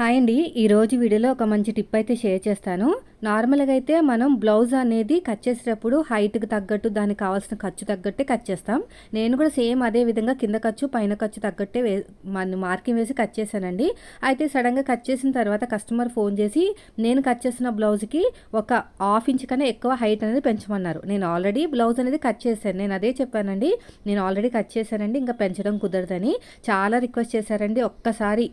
Hi అండి. ఈరోజు వీడియోలో ఒక మంచి టిప్ అయితే షేర్ చేస్తాను. నార్మల్గా అయితే మనం బ్లౌజ్ అనేది కట్ చేసేటప్పుడు హైట్కి తగ్గట్టు దానికి కావాల్సిన ఖర్చు తగ్గట్టే కట్ చేస్తాం. నేను కూడా సేమ్ అదే విధంగా కింద ఖర్చు పైన ఖర్చు తగ్గట్టే వే మన మార్కింగ్ వేసి కట్ చేశానండి. అయితే సడన్గా కట్ చేసిన తర్వాత కస్టమర్ ఫోన్ చేసి నేను కట్ చేసిన బ్లౌజ్కి ఒక హాఫ్ ఇంచ్ కన్నా ఎక్కువ హైట్ అనేది పెంచమన్నారు. నేను ఆల్రెడీ బ్లౌజ్ అనేది కట్ చేశాను. నేను అదే చెప్పానండి. నేను ఆల్రెడీ కట్ చేశానండి ఇంకా పెంచడం కుదరదని. చాలా రిక్వెస్ట్ చేశారండి. ఒక్కసారి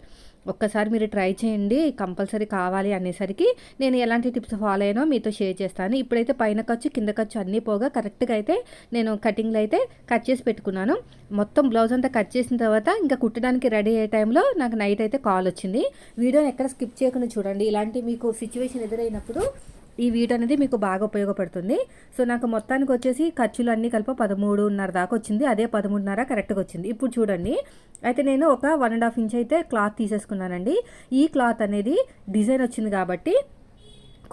ఒక్కసారి మీరు ట్రై చేయండి కంపల్సరీ కావాలి అనేసరికి నేను ఎలాంటి టిప్స్ ఫాలో అయ్యానో మీతో షేర్ చేస్తాను. ఇప్పుడైతే పైన ఖర్చు కింద ఖర్చు అన్నీ పోగా కరెక్ట్గా అయితే నేను కటింగ్లో అయితే కట్ చేసి పెట్టుకున్నాను. మొత్తం బ్లౌజ్ అంతా కట్ చేసిన తర్వాత ఇంకా కుట్టడానికి రెడీ అయ్యే టైంలో నాకు నైట్ అయితే కాల్ వచ్చింది. వీడియోని ఎక్కడ స్కిప్ చేయకుండా చూడండి. ఇలాంటి మీకు సిచ్యువేషన్ ఎదురైనప్పుడు ఈ వీడియో అనేది మీకు బాగా ఉపయోగపడుతుంది. సో నాకు మొత్తానికి వచ్చేసి ఖర్చులు అన్నీ కలిపి పదమూడున్నర దాకా వచ్చింది. అదే పదమూడున్నర కరెక్ట్గా వచ్చింది. ఇప్పుడు చూడండి. అయితే నేను ఒక వన్ అండ్ హాఫ్ ఇంచ్ అయితే క్లాత్ తీసేసుకున్నానండి. ఈ క్లాత్ అనేది డిజైన్ వచ్చింది కాబట్టి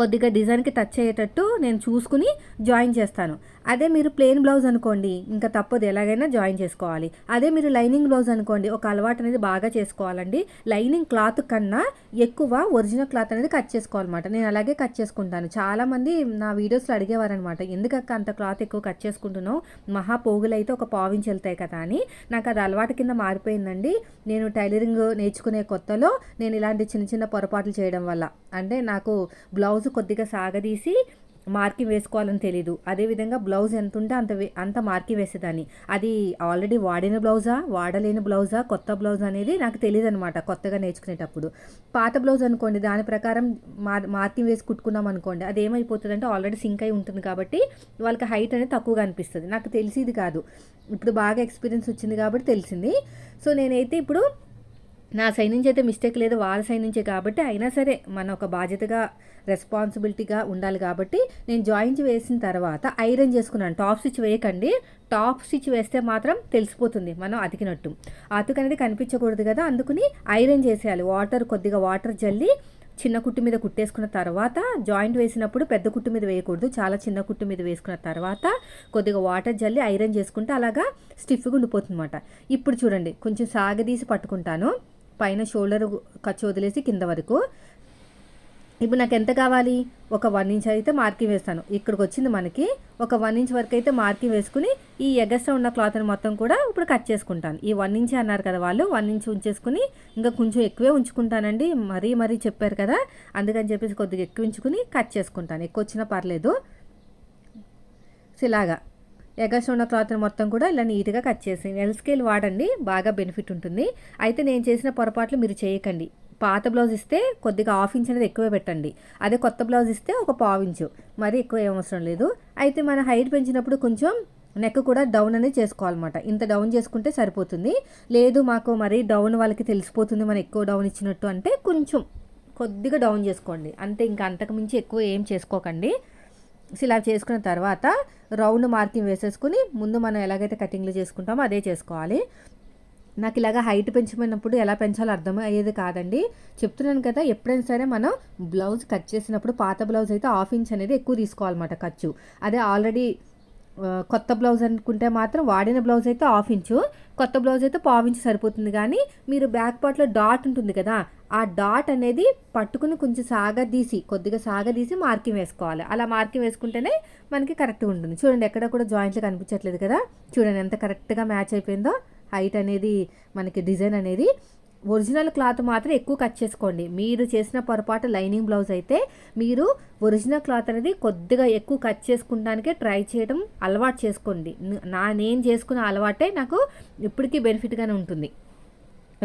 కొద్దిగా డిజైన్కి టచ్ అయ్యేటట్టు నేను చూసుకుని జాయిన్ చేస్తాను. అదే మీరు ప్లెయిన్ బ్లౌజ్ అనుకోండి ఇంకా తప్పదు ఎలాగైనా జాయిన్ చేసుకోవాలి. అదే మీరు లైనింగ్ బ్లౌజ్ అనుకోండి ఒక అలవాటు అనేది బాగా చేసుకోవాలండి. లైనింగ్ క్లాత్ కన్నా ఎక్కువ ఒరిజినల్ క్లాత్ అనేది కట్ చేసుకోవాలన్నమాట. నేను అలాగే కట్ చేసుకుంటాను. చాలామంది నా వీడియోస్లో అడిగేవారనమాట ఎందుకక్క అంత క్లాత్ ఎక్కువ కట్ చేసుకుంటున్నావు? మహా పోగులు అయితే ఒక పావించి వెళ్తాయి కదా అని. నాకు అది అలవాటు కింద మారిపోయిందండి. నేను టైలరింగ్ నేర్చుకునే కొత్తలో నేను ఇలాంటి చిన్న చిన్న పొరపాట్లు చేయడం వల్ల. అంటే నాకు బ్లౌజ్ కొద్దిగా సాగదీసి మార్కింగ్ వేసుకోవాలని తెలీదు. అదేవిధంగా బ్లౌజ్ ఎంత ఉంటే అంత అంత మార్కింగ్ వేసేదాన్ని. అది ఆల్రెడీ వాడిన బ్లౌజా వాడలేని బ్లౌజా కొత్త బ్లౌజ్ అనేది నాకు తెలియదు అనమాట కొత్తగా నేర్చుకునేటప్పుడు. పాత బ్లౌజ్ అనుకోండి దాని ప్రకారం మార్ మార్కింగ్ వేసి కుట్టుకున్నాం అనుకోండి అది ఏమైపోతుంది అంటే ఆల్రెడీ సింక్ అయి ఉంటుంది కాబట్టి వాళ్ళకి హైట్ అనేది తక్కువగా అనిపిస్తుంది. నాకు తెలిసేది కాదు. ఇప్పుడు బాగా ఎక్స్పీరియన్స్ వచ్చింది కాబట్టి తెలిసింది. సో నేనైతే ఇప్పుడు నా సైడ్ నుంచి అయితే మిస్టేక్ లేదు వాళ్ళ సైడ్ నుంచే కాబట్టి అయినా సరే మన ఒక బాధ్యతగా రెస్పాన్సిబిలిటీగా ఉండాలి కాబట్టి నేను జాయింట్ వేసిన తర్వాత ఐరన్ చేసుకున్నాను. టాప్ స్టిచ్ వేయకండి. టాప్ స్టిచ్ వేస్తే మాత్రం తెలిసిపోతుంది మనం అతికినట్టు. అతుకు అనేది కనిపించకూడదు కదా అందుకుని ఐరన్ చేసేయాలి. వాటర్ కొద్దిగా వాటర్ జల్లి చిన్న కుట్టు మీద కుట్టేసుకున్న తర్వాత జాయింట్ వేసినప్పుడు పెద్ద కుట్టు మీద వేయకూడదు. చాలా చిన్న కుట్టు మీద వేసుకున్న తర్వాత కొద్దిగా వాటర్ జల్లి ఐరన్ చేసుకుంటే అలాగా స్టిఫ్గా ఉండిపోతుంది అనమాట ఇప్పుడు చూడండి కొంచెం సాగదీసి పట్టుకుంటాను. పైన షోల్డర్ ఖర్చు వదిలేసి కింద వరకు. ఇప్పుడు నాకు ఎంత కావాలి? ఒక వన్ ఇంచ్ అయితే మార్కింగ్ వేస్తాను. ఇక్కడికి వచ్చింది మనకి ఒక వన్ ఇంచ్ వరకు అయితే మార్కింగ్ వేసుకుని ఈ ఎగస్ట్రా ఉన్న క్లాత్ని మొత్తం కూడా ఇప్పుడు కట్ చేసుకుంటాను. ఈ వన్ ఇంచ్ అన్నారు కదా వాళ్ళు వన్ ఇంచ్ ఉంచేసుకుని ఇంకా కొంచెం ఎక్కువే ఉంచుకుంటానండి. మరీ మరీ చెప్పారు కదా అందుకని చెప్పేసి కొద్దిగా ఎక్కువ ఉంచుకుని కట్ చేసుకుంటాను. ఎక్కువ వచ్చినా పర్లేదు. సో ఇలాగా. ఎగస్ ఉన్న క్లాత్ని మొత్తం కూడా ఇలా నీట్గా కట్ చేసి ఎల్ స్కేల్ వాడండి బాగా బెనిఫిట్ ఉంటుంది. అయితే నేను చేసిన పొరపాట్లు మీరు చేయకండి. పాత బ్లౌజ్ ఇస్తే కొద్దిగా హాఫ్ ఇంచ్ అనేది ఎక్కువ పెట్టండి. అదే కొత్త బ్లౌజ్ ఇస్తే ఒక పావు ఇంచు. మరీ ఎక్కువ ఏమవసరం లేదు. అయితే మన హైట్ పెంచినప్పుడు కొంచెం నెక్ కూడా డౌన్ అనేది చేసుకోవాలన్నమాట. ఇంత డౌన్ చేసుకుంటే సరిపోతుంది. లేదు మాకు మరి డౌన్ వాళ్ళకి తెలిసిపోతుంది మనం ఎక్కువ డౌన్ ఇచ్చినట్టు అంటే కొంచెం కొద్దిగా డౌన్ చేసుకోండి. అంతే ఇంకా అంతకుమించి ఎక్కువ ఏం చేసుకోకండి. ఇలా చేసుకున్న తర్వాత రౌండ్ మార్కింగ్ వేసేసుకుని ముందు మనం ఎలాగైతే కటింగ్లు చేసుకుంటామో అదే చేసుకోవాలి. నాకు ఇలాగ హైట్ పెంచమైనప్పుడు ఎలా పెంచాలో అర్థం అయ్యేది కాదండి. చెప్తున్నాను కదా ఎప్పుడైనా సరే మనం బ్లౌజ్ కట్ చేసినప్పుడు పాత బ్లౌజ్ అయితే హాఫ్ ఇంచ్ అనేది ఎక్కువ తీసుకోవాలన్నమాట ఖర్చు. అదే ఆల్రెడీ కొత్త బ్లౌజ్ అనుకుంటే మాత్రం వాడిన బ్లౌజ్ అయితే హాఫ్ ఇంచు కొత్త బ్లౌజ్ అయితే పావు ఇంచు సరిపోతుంది. కానీ మీరు బ్యాక్ పార్ట్లో డాట్ ఉంటుంది కదా ఆ డాట్ అనేది పట్టుకుని కొంచెం సాగదీసి కొద్దిగా సాగదీసి మార్కింగ్ వేసుకోవాలి. అలా మార్కింగ్ వేసుకుంటేనే మనకి కరెక్ట్గా ఉంటుంది. చూడండి ఎక్కడ కూడా జాయింట్లు కనిపించట్లేదు కదా. చూడండి ఎంత కరెక్ట్గా మ్యాచ్ అయిపోయిందో. హైట్ అనేది మనకి డిజైన్ అనేది. ఒరిజినల్ క్లాత్ మాత్రం ఎక్కువ కట్ చేసుకోండి. మీరు చేసిన పొరపాటు లైనింగ్ బ్లౌజ్ అయితే మీరు ఒరిజినల్ క్లాత్ అనేది కొద్దిగా ఎక్కువ కట్ చేసుకుంటానికే ట్రై చేయడం అలవాటు చేసుకోండి. నా నేను చేసుకున్న అలవాటే నాకు ఇప్పటికీ బెనిఫిట్గానే ఉంటుంది.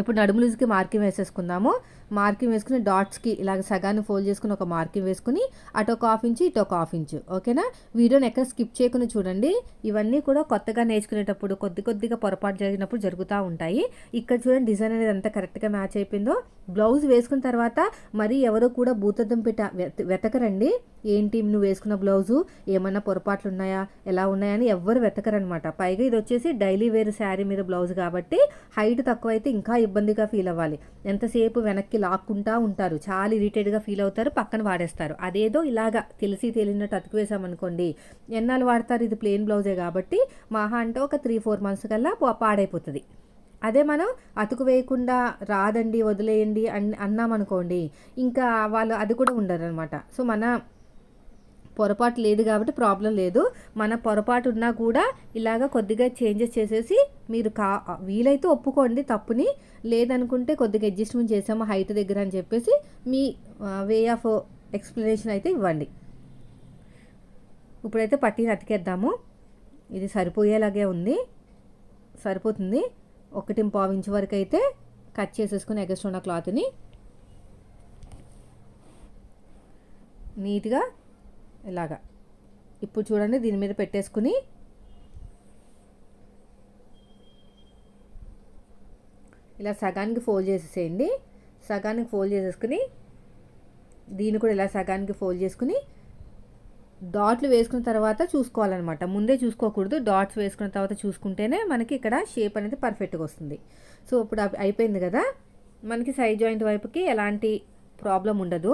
ఇప్పుడు నడుములుకి మార్కింగ్ వేసేసుకుందాము. మార్కింగ్ వేసుకుని డాట్స్కి ఇలాగ సగాన్ని ఫోల్డ్ చేసుకుని ఒక మార్కింగ్ వేసుకుని అటు ఒక హాఫ్ ఇంచు ఇటు ఒక హాఫ్ ఇంచు. ఓకేనా? వీడియోని ఎక్కడ స్కిప్ చేయకుండా చూడండి. ఇవన్నీ కూడా కొత్తగా నేర్చుకునేటప్పుడు కొద్ది కొద్దిగా పొరపాటు జరిగినప్పుడు జరుగుతూ ఉంటాయి. ఇక్కడ చూడండి డిజైన్ అనేది ఎంత కరెక్ట్గా మ్యాచ్ అయిపోయిందో. బ్లౌజ్ వేసుకున్న తర్వాత మరి ఎవరో కూడా భూతద్దం పెట్ట వెతకరండి. ఏంటి నువ్వు వేసుకున్న బ్లౌజు? ఏమన్నా పొరపాట్లు ఉన్నాయా? ఎలా ఉన్నాయని ఎవ్వరు వెతకరనమాట. పైగా ఇది వచ్చేసి డైలీ వేర్ శారీ మీద బ్లౌజ్ కాబట్టి హైట్ తక్కువ అయితే ఇంకా ఇబ్బందిగా ఫీల్ అవ్వాలి. ఎంతసేపు వెనక్కి లాక్కుంటా ఉంటారు. చాలా ఇరిటేట్గా ఫీల్ అవుతారు. పక్కన వాడేస్తారు. అదేదో ఇలాగా తెలిసి తెలియనట్టు అతుకువేసామనుకోండి ఎన్నాళ్ళు వాడతారు? ఇది ప్లెయిన్ బ్లౌజే కాబట్టి మహా అంటే ఒక త్రీ ఫోర్ మంత్స్ కల్లా పాడైపోతుంది. అదే మనం అతుకు వేయకుండా రాదండి వదిలేయండి అన్ అన్నామనుకోండి ఇంకా వాళ్ళు అది కూడా ఉండరు అనమాట సో మన పొరపాటు లేదు కాబట్టి ప్రాబ్లం లేదు. మన పొరపాటు ఉన్నా కూడా ఇలాగ కొద్దిగా చేంజెస్ చేసేసి మీరు కా వీలైతే ఒప్పుకోండి తప్పుని. లేదనుకుంటే కొద్దిగా అడ్జస్ట్మెంట్ చేసాము హైట్ దగ్గర అని చెప్పేసి మీ వే ఆఫ్ ఎక్స్ప్లెనేషన్ అయితే ఇవ్వండి. ఇప్పుడైతే పట్టీని అతికేద్దాము. ఇది సరిపోయేలాగే ఉంది. సరిపోతుంది. ఒకటి పావు ఇంచు వరకు అయితే కట్ చేసేసుకుని ఎగస్ట్ ఉన్న క్లాత్ని నీట్గా ఇలాగా. ఇప్పుడు చూడండి దీని మీద పెట్టేసుకుని ఇలా సగానికి ఫోల్డ్ చేసేసేయండి. సగానికి ఫోల్డ్ చేసేసుకుని దీన్ని కూడా ఇలా సగానికి ఫోల్డ్ చేసుకుని డాట్లు వేసుకున్న తర్వాత చూసుకోవాలన్నమాట. ముందే చూసుకోకూడదు. డాట్స్ వేసుకున్న తర్వాత చూసుకుంటేనే మనకి ఇక్కడ షేప్ అనేది పర్ఫెక్ట్గా వస్తుంది. సో ఇప్పుడు అయిపోయింది కదా. మనకి సైడ్ జాయింట్ వైపుకి ఎలాంటి ప్రాబ్లం ఉండదు.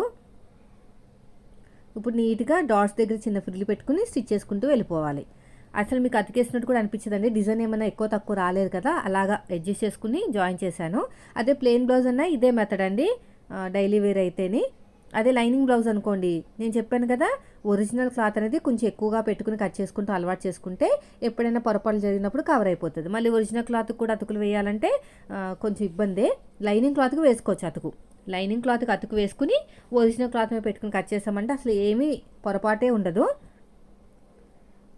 ఇప్పుడు నీట్గా డాట్స్ దగ్గర చిన్న ఫ్రిల్లు పెట్టుకుని స్టిచ్ చేసుకుంటూ వెళ్ళిపోవాలి. అసలు మీకు అతికేసినట్టు కూడా అనిపించదండి. డిజైన్ ఏమైనా ఎక్కువ తక్కువ రాలేదు కదా అలాగా అడ్జస్ట్ చేసుకుని జాయిన్ చేశాను. అదే ప్లెయిన్ బ్లౌజ్ అన్న ఇదే మెథడ్ అండి. డైలీ వేర్ అయితేని. అదే లైనింగ్ బ్లౌజ్ అనుకోండి. నేను చెప్పాను కదా ఒరిజినల్ క్లాత్ అనేది కొంచెం ఎక్కువగా పెట్టుకుని కట్ చేసుకుంటూ అలవాటు చేసుకుంటే ఎప్పుడైనా పొరపాటు జరిగినప్పుడు కవర్ అయిపోతుంది. మళ్ళీ ఒరిజినల్ క్లాత్ కూడా అతుకులు వేయాలంటే కొంచెం ఇబ్బందే. లైనింగ్ క్లాత్కి వేసుకోవచ్చు అతుకు. లైనింగ్ క్లాత్కి అతుకు వేసుకుని ఒరిజినల్ క్లాత్ మీద పెట్టుకుని కట్ చేసామంటే అసలు ఏమీ పొరపాటే ఉండదు.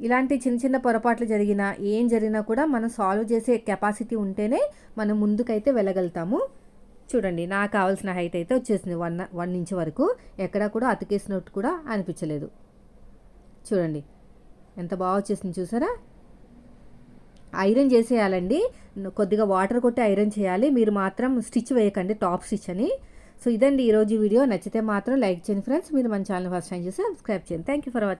ఇలాంటి చిన్న చిన్న పొరపాట్లు జరిగినా ఏం జరిగినా కూడా మనం సాల్వ్ చేసే కెపాసిటీ ఉంటేనే మనం ముందుకైతే వెళ్ళగలుగుతాము. చూడండి నాకు కావాల్సిన హైట్ అయితే వచ్చేసింది వన్ వన్ ఇంచ్ వరకు. ఎక్కడా కూడా అతికేసినట్టు కూడా అనిపించలేదు. చూడండి ఎంత బాగా వచ్చేసింది చూసారా? ఐరన్ చేసేయాలండి. కొద్దిగా వాటర్ కొట్టి ఐరన్ చేయాలి. మీరు మాత్రం స్టిచ్ వేయకండి టాప్ స్టిచ్ అని. సో ఇదండి ఈరోజు వీడియో. నచ్చితే మాత్రం లైక్ చేయండి ఫ్రెండ్స్. మీరు మన ఛానల్ ఫస్ట్ టైం చూసి సబ్స్క్రైబ్ చేయండి. Thank you for watching